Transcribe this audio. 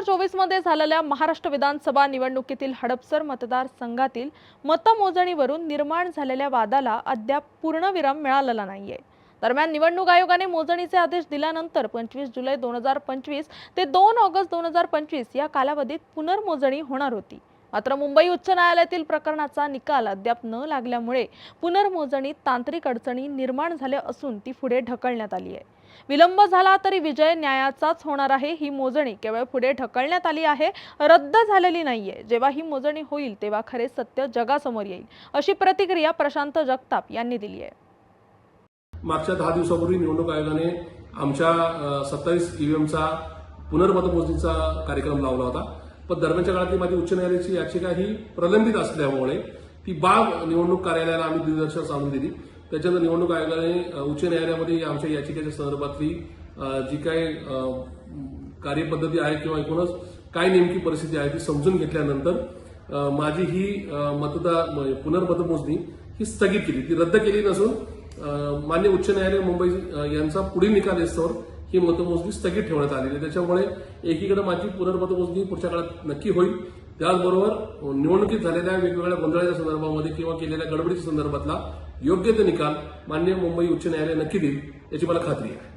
हजार चोवीसमध्ये झालेल्या महाराष्ट्र विधानसभा निवडणुकीतील हडपसर मतदारसंघातील मतमोजणीवरून निर्माण झालेल्या वादाला अद्याप पूर्णविराम मिळालेला नाहीये. दरम्यान निवडणूक आयोगाने मोजणीचे आदेश दिल्यानंतर पंचवीस जुलै दोन हजार पंचवीस ते दोन ऑगस्ट दोन हजार पंचवीस या कालावधीत पुनर्मोजणी होणार होती. मात्र मुंबई उच्च न्यायालयातील प्रकरणाचा निकाल अद्याप न लागल्यामुळे पुनर्मोजणीत तांत्रिक अडचणी निर्माण झाल्या असून ती पुढे ढकलण्यात आली आहे. विलंब झाला तरी विजय न्यायाचाच होणार आहे. ही मोजणी केवळ पुढे ढकलण्यात आली आहे रद्द झालेली नाहीये. जेव्हा ही मोजणी होईल तेव्हा खरे सत्य जगासमोर येईल अशी प्रतिक्रिया प्रशांत जगताप यांनी दिली आहे. मागच्या दहा दिवसापूर्वी निवडणूक आयोगाने आमच्या सत्तावीस ईव्हीएमचा पुनर्मतमोजणीचा कार्यक्रम लावला होता. पण दरम्यानच्या काळातली माझी उच्च न्यायालयाची याचिका ही प्रलंबित असल्यामुळे ती बाब निवडणूक कार्यालयाला आम्ही दिग्दर्शन आणून दिली. त्याच्यानंतर निवडणूक आयोगाने उच्च न्यायालयामध्ये आमच्या याचिकेच्या संदर्भातली जी काही कार्यपद्धती आहे किंवा एकूणच काय नेमकी परिस्थिती आहे ती समजून घेतल्यानंतर माझी ही मतदार म्हणजे पुनर्मतमोजणी ही स्थगित केली. ती रद्द केली नसून अ, मान्य उच्च न्यायालय मुंबई यांचा पुढील निकाल येस्तोवर ही मतमोजणी स्थगित ठेवण्यात आलेली आहे. त्याच्यामुळे एकीकडे माझी पुनर्मतमोजणी पुढच्या काळात नक्की होईल. त्याचबरोबर निवडणुकीत झालेल्या वेगवेगळ्या गोंधळाच्या संदर्भामध्ये किंवा केलेल्या गडबडीच्या संदर्भातला योग्य ते निकाल मान्य मुंबई उच्च न्यायालय नक्की देईल याची मला खात्री आहे.